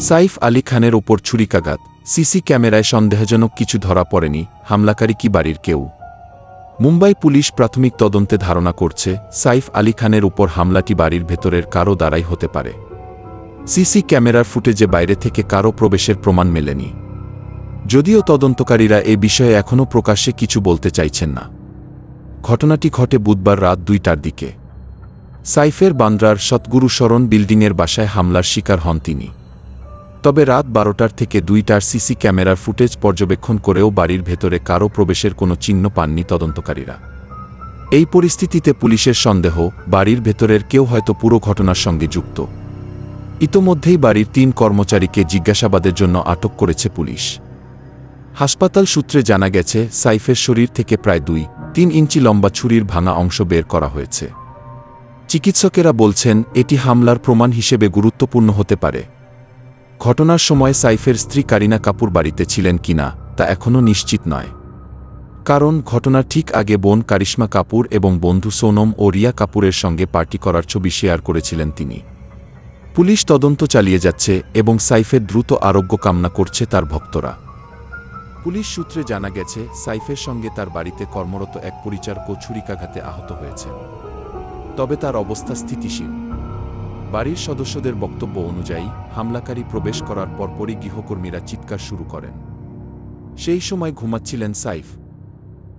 সাইফ আলী খানের ওপর ছুরিকাঘাত, সিসি ক্যামেরায় সন্দেহজনক কিছু ধরা পড়েনি, হামলাকারী কি বাড়ির কেউ? মুম্বাই পুলিশ প্রাথমিক তদন্তে ধারণা করছে, সাইফ আলী খানের উপর হামলাটি বাড়ির ভেতরের কারও দ্বারাই হতে পারে। সিসি ক্যামেরার ফুটেজে বাইরে থেকে কারও প্রবেশের প্রমাণ মেলেনি। যদিও তদন্তকারীরা এ বিষয়ে এখনও প্রকাশ্যে কিছু বলতে চাইছেন না। ঘটনাটি ঘটে বুধবার রাত দুইটার দিকে। সাইফের বান্দ্রার সৎগুরু শরণ বিল্ডিংয়ের বাসায় হামলার শিকার হন তিনি। তবে রাত বারোটার থেকে দুইটার সিসি ক্যামেরার ফুটেজ পর্যবেক্ষণ করেও বাড়ির ভেতরে কারও প্রবেশের কোনো চিহ্ন পাননি তদন্তকারীরা। এই পরিস্থিতিতে পুলিশের সন্দেহ, বাড়ির ভেতরের কেউ হয়তো পুরো ঘটনার সঙ্গে যুক্ত। ইতোমধ্যেই বাড়ির তিন কর্মচারীকে জিজ্ঞাসাবাদের জন্য আটক করেছে পুলিশ। হাসপাতাল সূত্রে জানা গেছে, সাইফের শরীর থেকে প্রায় দুই, তিন ইঞ্চি লম্বা ছুরির ভাঙা অংশ বের করা হয়েছে। চিকিৎসকেরা বলছেন, এটি হামলার প্রমাণ হিসেবে গুরুত্বপূর্ণ হতে পারে। ঘটনার সময় সাইফের স্ত্রী কারিনা কাপুর বাড়িতে ছিলেন কিনা, তা এখনও নিশ্চিত নয়। কারণ ঘটনার ঠিক আগে বোন কারিশ্মা কাপুর এবং বন্ধু সোনম ও রিয়া কাপুরের সঙ্গে পার্টি করার ছবি শেয়ার করেছিলেন তিনি। পুলিশ তদন্ত চালিয়ে যাচ্ছে এবং সাইফের দ্রুত আরোগ্য কামনা করছে তার ভক্তরা। পুলিশ সূত্রে জানা গেছে, সাইফের সঙ্গে তার বাড়িতে কর্মরত এক পরিচারক ছুরিকাঘাতে আহত হয়েছে তবে তার অবস্থা স্থিতিশীল। বাড়ির সদস্যদের বক্তব্য অনুযায়ী, হামলাকারী প্রবেশ করার পরপরই গৃহকর্মীরা চিৎকার শুরু করেন। সেই সময় ঘুমাচ্ছিলেন সাইফ।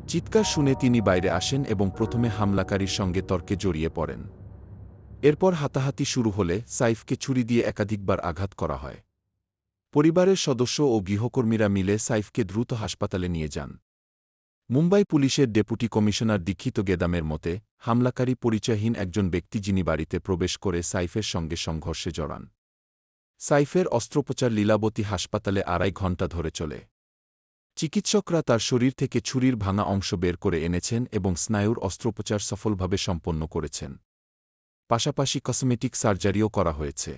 চিৎকার শুনে তিনি বাইরে আসেন এবং প্রথমে হামলাকারীর সঙ্গে তর্কে জড়িয়ে পড়েন। এরপর হাতাহাতি শুরু হলে সাইফকে ছুরি দিয়ে একাধিকবার আঘাত করা হয়। পরিবারের সদস্য ও গৃহকর্মীরা মিলে সাইফকে দ্রুত হাসপাতালে নিয়ে যান। মুম্বাই পুলিশের ডেপুটি কমিশনার দীক্ষিত গেদামের মতে, হামলাকারী পরিচয়হীন একজন ব্যক্তি যিনি বাড়িতে প্রবেশ করে সাইফের সঙ্গে সংঘর্ষে জড়ান। সাইফের অস্ত্রোপচার লীলাবতী হাসপাতালে আড়াই ঘণ্টা ধরে চলে। চিকিৎসকরা তার শরীর থেকে ছুরির ভাঙা অংশ বের করে এনেছেন এবং স্নায়ুর অস্ত্রোপচার সফলভাবে সম্পন্ন করেছেন। পাশাপাশি কসমেটিক সার্জারিও করা হয়েছে।